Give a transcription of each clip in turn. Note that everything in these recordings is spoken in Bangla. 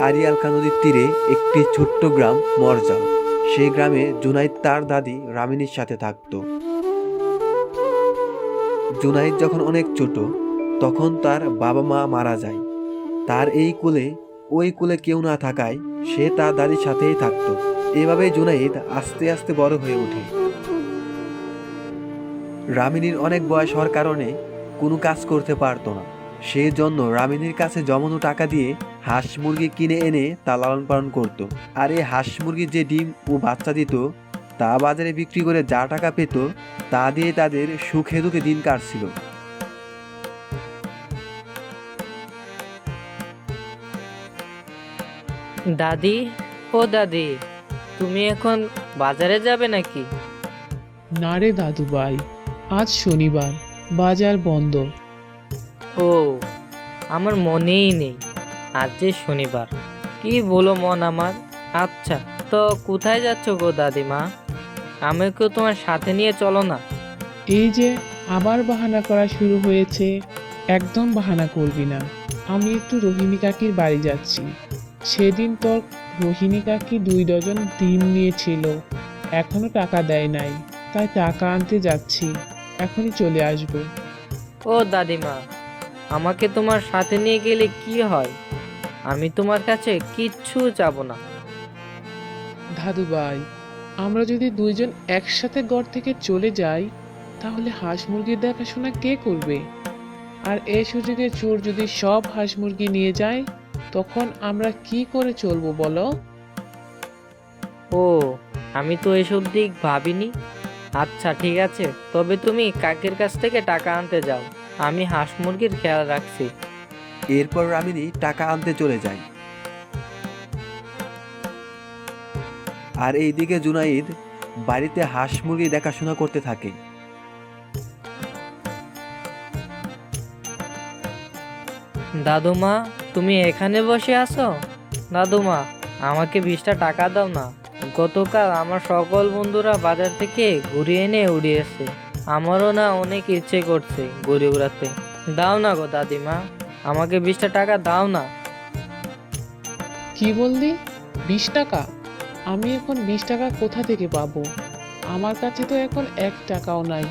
আরিয়ালকা নদীর তীরে একটি ছোট্ট গ্রাম, মরজাল। সেই গ্রামে জুনাইদ তার দাদি রামিনীর সাথে থাকত। জুনাইদ যখন অনেক ছোট, তখন তার বাবা মা মারা যায়। তার এই কুলে, ওই কুলে কেউ না থাকায় সে তার দাদির সাথেই থাকতো। এভাবে জুনাইদ আস্তে আস্তে বড় হয়ে ওঠে। রামিনীর অনেক বয়স হওয়ার কারণে কোনো কাজ করতে পারতো না। সেই জন্য রামিনীর কাছে জমানো টাকা দিয়ে হাঁস মুরগি কিনে এনে তা লালন পালন করত। আর এই হাঁস মুরগির যে ডিম ও বাচ্চা দিত তা বাজারে বিক্রি করে যা টাকা পেত তা দিয়ে তাদের সুখে দুঃখে দিন কাটছিল। দাদি ও দাদি তুমি এখন বাজারে যাবে নাকি? না রে দাদু ভাই আজ শনিবার বাজার বন্ধ। ও আমার মনেই নেই আজ যে শনিবার। কি বলো মন আমার? আচ্ছা তো কোথায় যাচ্ছ গো দাদিমা? আমাকেও তোমার সাথে নিয়ে চলো না। এই যে আবার বাহানা করা শুরু হয়েছে। একদম বাহানা করবি না। আমি একটু রোহিণী কাকির বাড়ি যাচ্ছি। সেদিন তোর রোহিণী কাকি দুই ডজন ডিম নিয়েছিল। এখনও টাকা দেয় নাই। তাই টাকা আনতে যাচ্ছি। এখনই চলে আসব। ও দাদিমা আমাকে তোমার সাথে নিয়ে গেলে কি হয়? আমি তোমার কাছে কিচ্ছু চাবো না। দাদু ভাই আমরা যদি দুইজন একসাথে ঘর থেকে চলে যাই তাহলে হাঁস মুরগির দেখাশোনা কে করবে? আর এই সুযোগে চোর যদি সব হাঁস মুরগি নিয়ে যায় তখন আমরা কি করে চলবো বলো? ও আমি তো এসব দিক ভাবিনি। আচ্ছা ঠিক আছে। তবে তুমি কাকের কাছ থেকে টাকা আনতে যাও। আমি হাঁস মুরগির খেয়াল রাখছি। এরপর রামিনী টাকা আনতে চলে যায়। আর এইদিকে জুনাইদ বাড়িতে হাঁস মুরগি দেখাশোনা করতে থাকে। দাদুমা তুমি এখানে বসে আছো? দাদুমা আমাকে বিশটা টাকা দাও না। গতকাল আমার সকল বন্ধুরা বাজার থেকে ঘুরিয়ে এনে উড়িয়েছে। আমারও না অনেক ইচ্ছে করছে ঘুরে উড়াতে দাও না গো দাদিমা আমাকে বিশটা টাকা দাও না। কি বললি? বিশ টাকা? আমি এখন বিশ টাকা কোথা থেকে পাবো? আমার কাছে তো এখন এক টাকাও নাই।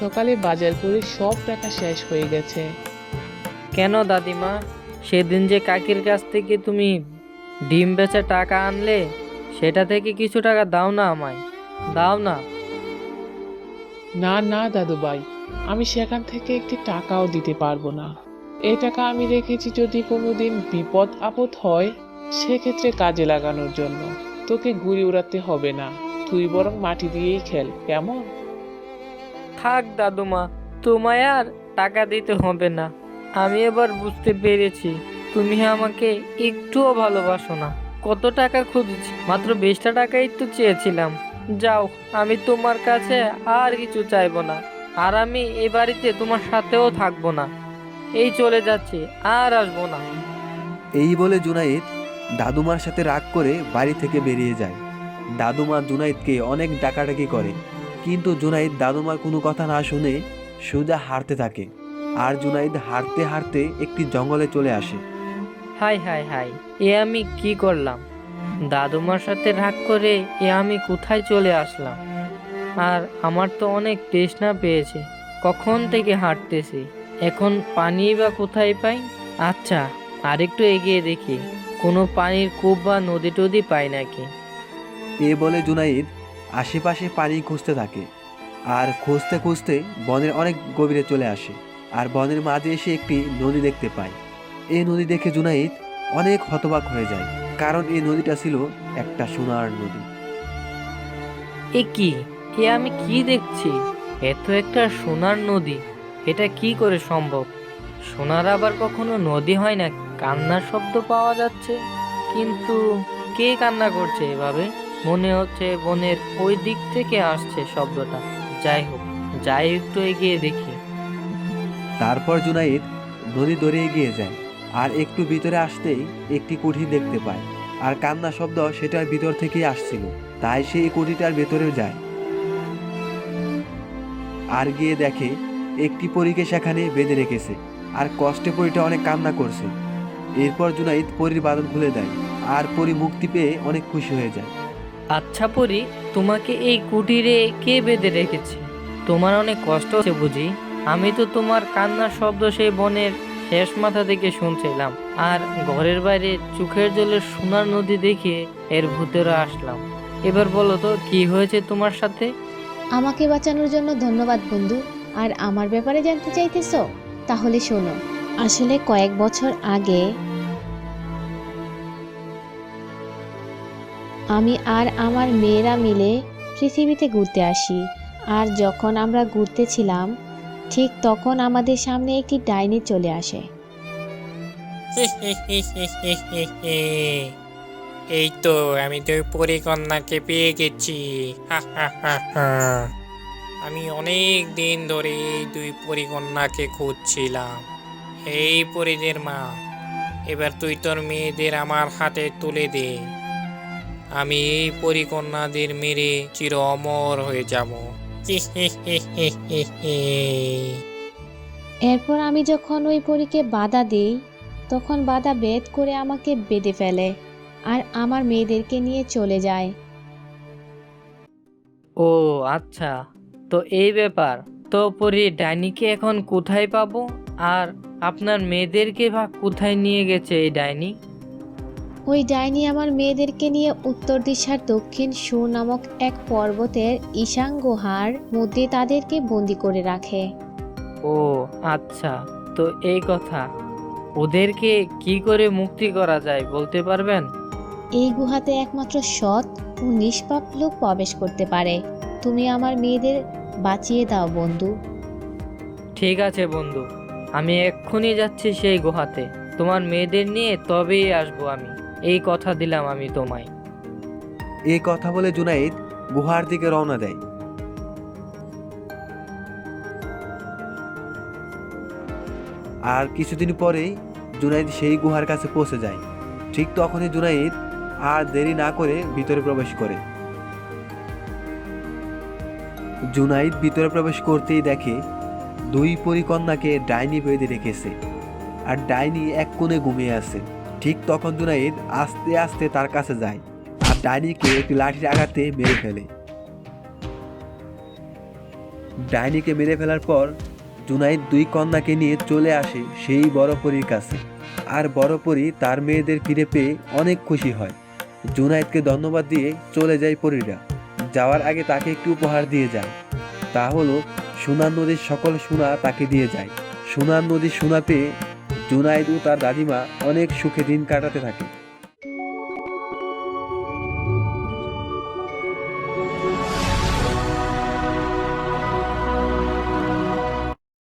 সকালে বাজার করে সব টাকা শেষ হয়ে গেছে। কেন দাদিমা? সেদিন যে কাকির কাছ থেকে তুমি ডিম বেচে টাকা আনলে সেটা থেকে কিছু টাকা দাও না আমায়। দাও না। না না দাদু ভাই আমি সেখান থেকে একটি টাকাও দিতে পারব না। এই টাকা আমি রেখেছি যদি কোনোদিন বিপদ আপদ হয়, সেক্ষেত্রে কাজে লাগানোর জন্য। তোকে ঘুরে উড়াতে হবে না, তুই বরং মাটি দিয়েই খেল, কেমন? থাক দাদুমা, তোমায় আর টাকা দিতে হবে না। আমি এবার বুঝতে পেরেছি, তুমি আমাকে একটুও ভালোবাসো না। কত টাকা খুঁজেছি, মাত্র বিশটা টাকাই তো চেয়েছিলাম। যাও আমি তোমার কাছে আর কিছু চাইব না আর আমি এ বাড়িতে তোমার সাথেও থাকব না। এই চলে যাচ্ছি আর আসব না। এই বলে জুনাইদ দাদুমার সাথে রাগ করে বাড়ি থেকে বেরিয়ে যায়। দাদুমা জুনাইদকে অনেক ডাকাডাকি করে কিন্তু জুনাইদ দাদুমার কোনো কথা না শুনে সোজা হারতে থাকে আর জুনাইদ হারতে হারতে একটি জঙ্গলে চলে আসে। হাই হাই হাই এ আমি কি করলাম? দাদুমার সাথে রাগ করে এ আমি কোথায় চলে আসলাম? আর আমার তো অনেক তৃষ্ণা পেয়েছে, কখন থেকে হাঁটতেছি? এখন পানি বা কোথায় পাই? আচ্ছা আরেকটু এগিয়ে দেখি, কোনো পানির কূপ বা নদী টদি পাই নাকি? এ বলে জুনাইদ আশেপাশে পানি খুঁজতে থাকে, আর খুঁজতে খুঁজতে বনের অনেক গভীরে চলে আসে, আর বনের মাঝে এসে একটি নদী দেখতে পায়। এই নদী দেখে জুনাইদ অনেক হতবাক হয়ে যায়। কারণ এই নদীটা ছিল একটা সোনার নদী। এ কি? এ আমি কি দেখছি? এত একটা সোনার নদী এটা কি করে সম্ভব? সোনার আবার কখনো নদী হয় না কান্নার শব্দ পাওয়া যাচ্ছে। কিন্তু কে কান্না করছে এভাবে? মনে হচ্ছে বনের ওই দিক থেকে আসছে শব্দটা। যাই হোক যাই একটু এগিয়ে দেখি। তারপর জুনাইদ নদী দরে এগিয়ে যায়। আর একটু ভিতরে আসতেই একটি কুঠি দেখতে পায়। আর কান্না শব্দ সেটার ভিতর থেকেই আসছিল, তাই সে এই কুঠিটার ভেতরে যায়। আর গিয়ে দেখে একটি পরীকে সেখানে বেঁধে রেখেছে, আর কষ্টে পরীটা অনেক কান্না করছে। এরপর জুনাইদ পরীর বাঁধন খুলে দেয়, আর পরী মুক্তি পেয়ে অনেক খুশি হয়ে যায়। আচ্ছা পরি, তোমাকে এই কুটিরে কে বেঁধে রেখেছে? তোমার অনেক কষ্ট হচ্ছে বুঝি। আমি তো তোমার কান্নার শব্দ সেই বনের শেষ মাথা থেকে শুনছিলাম, আর ঘরের বাইরে চোখের জলের সোনার নদী দেখে এর ভূতেরা আসলাম। এবার বলো তো, কি হয়েছে তোমার সাথে? আমাকে বাঁচানোর জন্য ধন্যবাদ বন্ধু, আর আমার ব্যাপারে জানতে চাইতেছো? তাহলে শোনো, আসলে কয়েক বছর আগে আমি আর আমার মেয়েরা মিলে পৃথিবীতে ঘুরতে আসি, আর যখন আমরা ঘুরতেছিলাম ঠিক তখন আমাদের সামনে একটি ডাইনি চলে আসে। এই তো, আমি দুই পরিকন্যাকে পেয়ে গেছি। আমি অনেক দিন ধরে এই দুই পরিকন্যাকে খুঁজছিলাম। এই পরিদের মা, এবার তুই তোর মেয়েদের আমার হাতে তুলে দে। আমি এই পরিকন্যাদের মেরে চির অমর হয়ে যাব। এরপর আমি যখন ওই পরীকে বাধা দিই, তখন বাধা বেদ করে আমাকে বেঁধে ফেলে আর আমার মেয়েদেরকে নিয়ে চলে যায়। ও আচ্ছা। তো এই ব্যাপার। তো পরি ডাইনিকে এখন কোথায় পাবো? আর আপনার মেয়েদেরকে বা কোথায় নিয়ে গেছে এই ডাইনি? ওই ডাইনি আমার মেয়েদেরকে নিয়ে উত্তর দিশার দক্ষিণ সু নামক এক পর্বতের ঈশান গুহার মধ্যে তাদেরকে বন্দি করে রাখে। ও আচ্ছা তো এই কথা। ওদেরকে কি করে মুক্তি করা যায় বলতে পারবেন? এই গুহাতে একমাত্র সৎ ও নিষ্পাপ লোক প্রবেশ করতে পারে। তুমি আমার মেয়েদের বাঁচিয়ে দাও বন্ধু। ঠিক আছে বন্ধু। আমি এক্ষুনি যাচ্ছি সেই গুহাতে। তোমার মেয়েদের নিয়ে তবেই আসব আমি। এই কথা দিলাম আমি তোমায়। এই কথা বলে জুনাইদ গুহার দিকে রওনা দেয়। আর কিছুদিন পরেই জুনাইদ সেই গুহার কাছে পৌঁছে যায়। ঠিক তখনই জুনাইদ আর দেরি না করে ভিতরে প্রবেশ করে। জুনাইদ ভিতরে প্রবেশ করতেই দেখে দুই পরিকন্যাকে ডাইনি বেঁধে রেখেছে। আর ডাইনি এক কোণে ঘুমিয়ে আছে। ঠিক তখন জুনাইদ আস্তে আস্তে তার কাছে যায় আর ডাইনিকে একটি লাঠির আঘাতে মেরে ফেলে। ডাইনিকে মেরে ফেলার পর জুনাইদ দুই কন্যাকে নিয়ে চলে আসে সেই বড় পরীর কাছে। আর বড় পরী তার মেয়েদের ফিরে পেয়ে অনেক খুশি হয়। জুনাইদকে ধন্যবাদ দিয়ে চলে যায় পরীরা। যাওয়ার আগে তাকে একটি উপহার দিয়ে যায়। তা হলো, সোনার নদীর সকল সোনা তাকে দিয়ে যায়। সোনার নদীর সোনা পেয়ে জুনাইদ তার দাদিমা অনেক সুখে দিন কাটাতে থাকে।